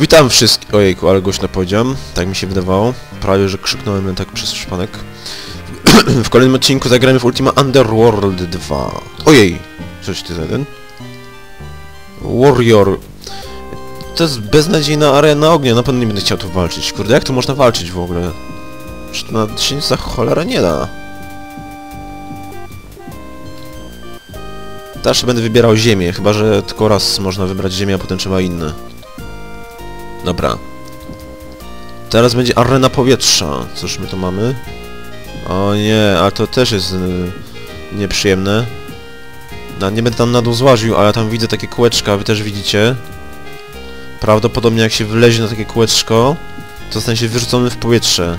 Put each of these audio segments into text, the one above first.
Witam wszystkich... Ojejku, ale głośno powiedziałem. Tak mi się wydawało. Prawie, że krzyknąłem tak przez przypadek. w kolejnym odcinku zagramy w Ultima Underworld 2. Ojej! Coś ty za jeden? Warrior. To jest beznadziejna arena ognia. Na pewno nie będę chciał tu walczyć. Kurde, jak tu można walczyć w ogóle? To na się za cholera nie da? Też będę wybierał ziemię, chyba że tylko raz można wybrać ziemię, a potem trzeba inne. Dobra. Teraz będzie arena powietrza. Cóż my tu mamy? O nie, ale to też jest y, nieprzyjemne. No, nie będę tam na dół ale tam widzę takie kółeczka, wy też widzicie. Prawdopodobnie jak się wlezie na takie kółeczko, to zostanie się wyrzucony w powietrze.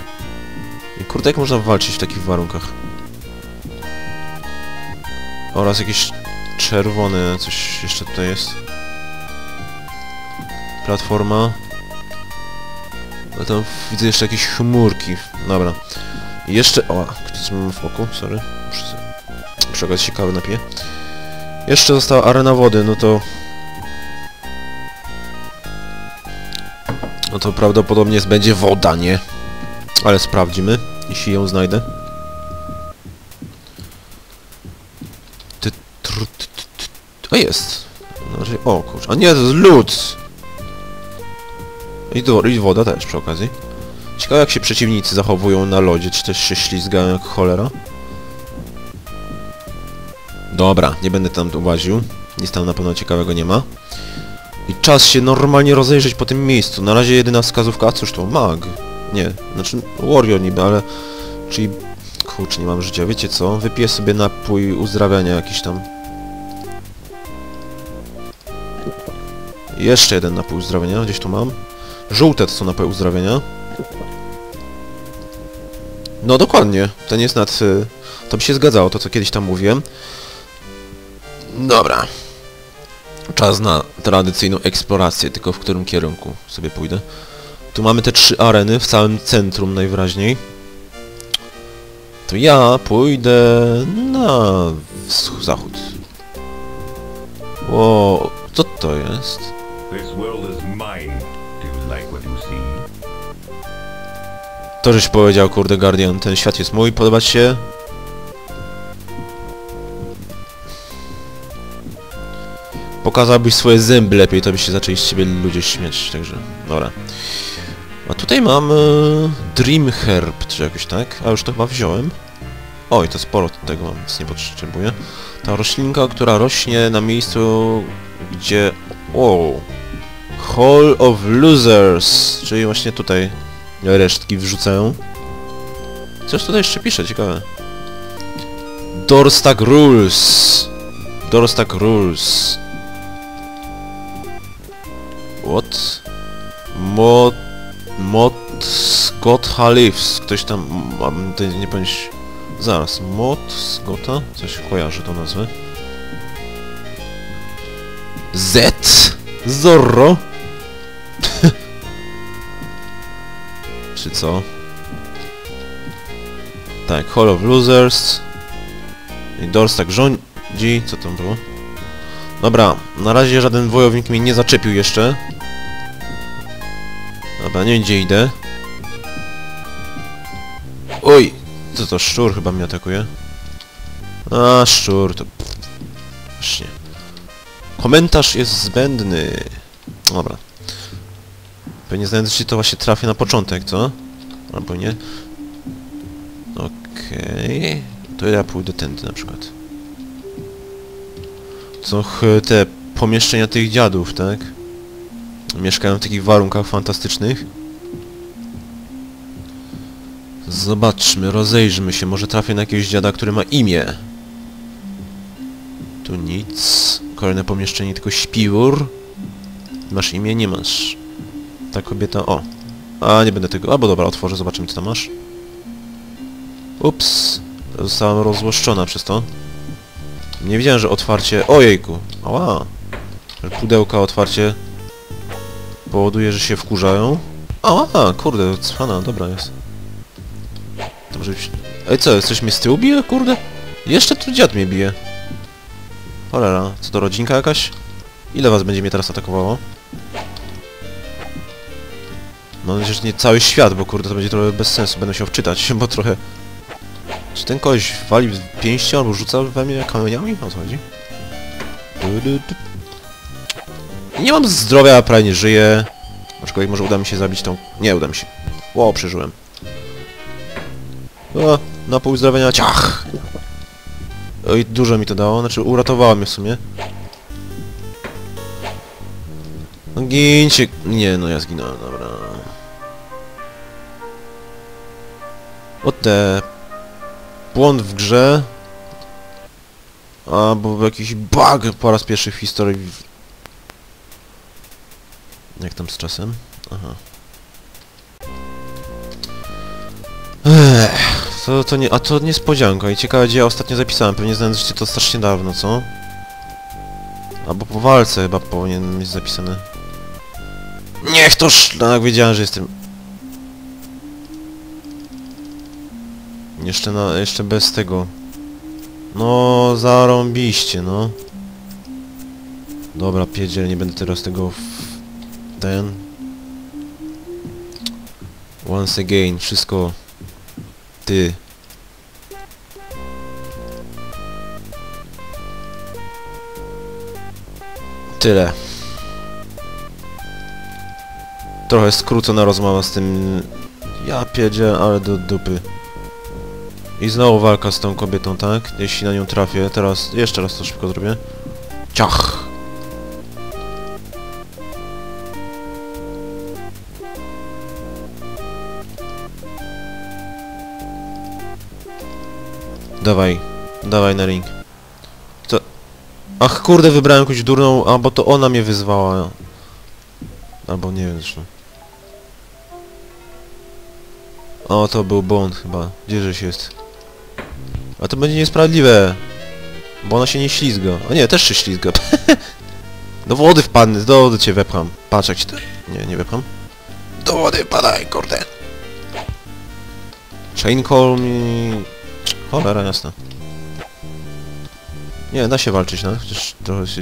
I kurde, jak można walczyć w takich warunkach? Oraz jakieś czerwone coś jeszcze tutaj jest. Platforma. No tam widzę jeszcze jakieś chmurki. Dobra. Jeszcze... O, ktoś mam w oku, sorry. Okazji się kawy napiję. Jeszcze została arena wody, no to... No to prawdopodobnie będzie woda, nie? Ale sprawdzimy, jeśli ją znajdę. Ty, jest! No, o kurczę, a nie, to jest lód! I, do, I woda też przy okazji. Ciekawe jak się przeciwnicy zachowują na lodzie, czy też się ślizgają jak cholera. Dobra, nie będę tam łaził. Nic tam na pewno ciekawego nie ma. I czas się normalnie rozejrzeć po tym miejscu. Na razie jedyna wskazówka, a cóż to? Mag. Nie, znaczy Warrior niby, ale... Czyli... Kurczę, nie mam życia. Wiecie co? Wypiję sobie napój uzdrawiania jakiś tam. Jeszcze jeden napój uzdrawiania, gdzieś tu mam. Żółte to są napoje uzdrawienia. No dokładnie, ten jest nad... y, To by się zgadzało, to co kiedyś tam mówiłem. Dobra. Czas na tradycyjną eksplorację, tylko w którym kierunku sobie pójdę. Tu mamy te trzy areny w całym centrum najwyraźniej. To ja pójdę na zachód. O, co to jest? This world is mine. To żeś powiedział, kurde Guardian, ten świat jest mój, podoba ci się? Pokazałbyś swoje zęby lepiej, to by się zaczęli z ciebie ludzie śmiać, także, dobra. A tutaj mamy Dream Herb, czy jakoś tak? A już to chyba wziąłem. Oj, to sporo tego mam, więc nie potrzebuję. Ta roślinka, która rośnie na miejscu, gdzie... O, Hall of Losers, czyli właśnie tutaj resztki wrzucają. Coś tutaj jeszcze pisze, ciekawe. Dorstak Rules. Dorstak Rules. What? Mod... Mod... Scott Halifs. Ktoś tam... Mam... To nie powinien... Zaraz. Mod... Scotta? Coś kojarzy tą nazwę. Z? Zorro? Czy co? Tak, Hall of Losers. I Dors tak rządzi. Co tam było? Dobra, na razie żaden wojownik mnie nie zaczepił jeszcze. Dobra, nie wiem gdzie idę. Oj! Co to, szczur chyba mnie atakuje? A, szczur, to... Właśnie. Komentarz jest zbędny. Dobra. Pewnie się to właśnie trafię na początek, co? Albo nie. Okej. To ja pójdę tędy na przykład. Ch te pomieszczenia tych dziadów, tak? Mieszkają w takich warunkach fantastycznych. Zobaczmy, rozejrzymy się. Może trafię na jakiegoś dziada, który ma imię. Tu nic. Kolejne pomieszczenie, tylko śpiwór. Masz imię? Nie masz. Ta kobieta... O! A, nie będę tego... Albo dobra, otworzę, zobaczymy co tam masz. Ups! Zostałam rozłoszczona przez to. Nie wiedziałem, że otwarcie... Ojejku! Ała! Pudełka otwarcie... Powoduje, że się wkurzają. Ała! Kurde, cwana, dobra jest. Być... Ej, co, coś mnie z tyłu bije, kurde? Jeszcze tu dziad mnie bije. Cholera, co to rodzinka jakaś? Ile was będzie mnie teraz atakowało? Mam nadzieję, że nie cały świat, bo kurde to będzie trochę bez sensu. Będę się wczytać, bo trochę... Czy ten koleś wali pięścią albo rzuca we mnie kamieniami? O co chodzi? Nie mam zdrowia, prawie nie żyję. Aczkolwiek może uda mi się zabić tą... Nie, uda mi się. Ło, przeżyłem. O, na pół zdrowienia, ciach! Oj, dużo mi to dało, znaczy uratowało mnie w sumie. No gincie... Nie, no ja zginąłem, dobra. O te... Błąd w grze. Albo jakiś bug po raz pierwszy w historii. Jak tam z czasem? Aha. Ech, to, to nie... A to niespodzianka i ciekawe gdzie ja ostatnio zapisałem. Pewnie znaleźliście to strasznie dawno, co? Albo po walce chyba powinien mieć zapisane. Niech to szlak, wiedziałem, że jestem... Jeszcze na... jeszcze bez tego... No, zarąbiście, no. Dobra, pierdziel, nie będę teraz tego... Ten... Once again, wszystko... Ty. Tyle. Trochę skrócona rozmowa z tym... Ja pierdzie, ale do dupy. I znowu walka z tą kobietą, tak? Jeśli na nią trafię, teraz jeszcze raz to szybko zrobię. Ciach! Dawaj, dawaj na ring. To... Ach kurde, wybrałem jakąś durną, a bo to ona mnie wyzwała. Albo nie wiem zresztą. O, to był błąd chyba. Gdzieżeś jest? A to będzie niesprawiedliwe. Bo ona się nie ślizga. O nie, też się ślizga. do wody wpadnę, do wody cię wepcham. Patrz jak ci to... Nie, nie wepcham. Do wody padaj, kurde. Chain call mi... Cholera jasna. Nie, da się walczyć, no. Chociaż trochę się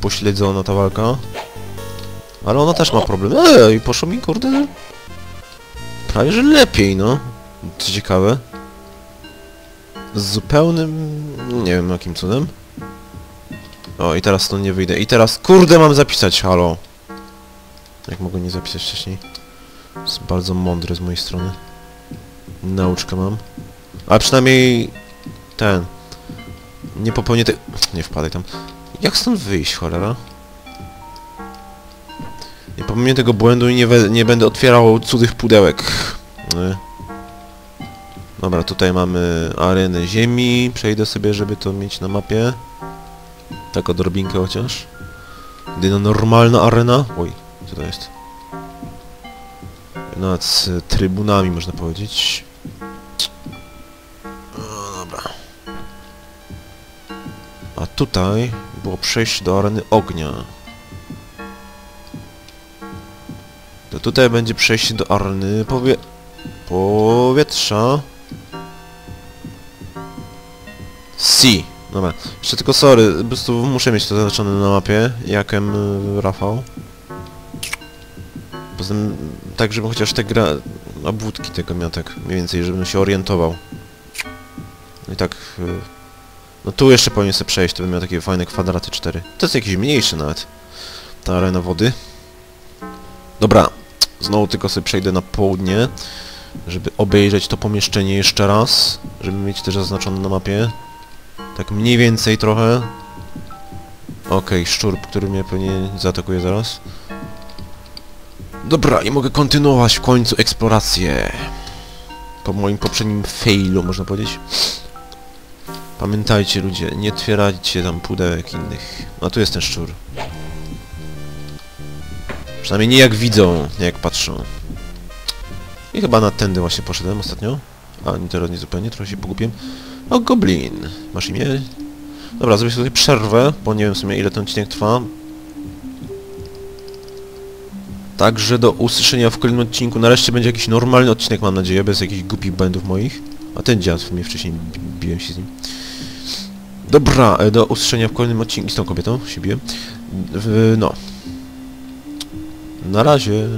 pośledzona ta walka. Ale ona też ma problem. Ej, poszło mi kurde... Prawie, że lepiej, no. Co ciekawe. Z zupełnym... Nie wiem jakim cudem. O, i teraz stąd nie wyjdę. I teraz, kurde, mam zapisać, halo. Jak mogę nie zapisać wcześniej? Jest bardzo mądre z mojej strony. Nauczkę mam. A przynajmniej... Ten... Nie popełnię tej... Nie wpadaj tam. Jak stąd wyjść, cholera? Nie popełnię tego błędu i nie, nie będę otwierał cudzych pudełek. Nie. Dobra, tutaj mamy arenę ziemi. Przejdę sobie, żeby to mieć na mapie. Tak odrobinkę chociaż. Jedyna normalna arena. Oj, co to jest? Nad trybunami, można powiedzieć. Dobra. A tutaj było przejście do areny ognia. To tutaj będzie przejście do areny powie... powietrza. Dobra. Jeszcze tylko sorry, po prostu muszę mieć to zaznaczone na mapie, jakem Rafał. Poza tak żebym chociaż te gra... obwódki tego miał tak mniej więcej, żebym się orientował. No i tak... Y, no tu jeszcze powinien sobie przejść, to bym miał takie fajne kwadraty 4. To jest jakiś mniejszy nawet. Ta arena wody. Dobra, Znowu tylko sobie przejdę na południe, żeby obejrzeć to pomieszczenie jeszcze raz, żeby mieć też zaznaczone na mapie. Tak mniej więcej trochę. Okej, okay, szczur, który mnie pewnie zaatakuje zaraz. Dobra, i mogę kontynuować w końcu eksplorację. Po moim poprzednim failu, można powiedzieć. Pamiętajcie ludzie, nie otwierajcie tam pudełek innych. A tu jest ten szczur. Przynajmniej nie jak widzą, nie jak patrzą. I chyba na tędy właśnie poszedłem ostatnio. A, nie teraz nie zupełnie, trochę się pogubiłem. O, Goblin. Masz imię? Dobra, zrobię sobie przerwę, bo nie wiem w sumie ile ten odcinek trwa. Także do usłyszenia w kolejnym odcinku. Nareszcie będzie jakiś normalny odcinek, mam nadzieję, bez jakichś głupich błędów moich. A ten dziad mnie wcześniej biłem się z nim. Dobra, e, do usłyszenia w kolejnym odcinku. Z tą kobietą się biłem. No. Na razie.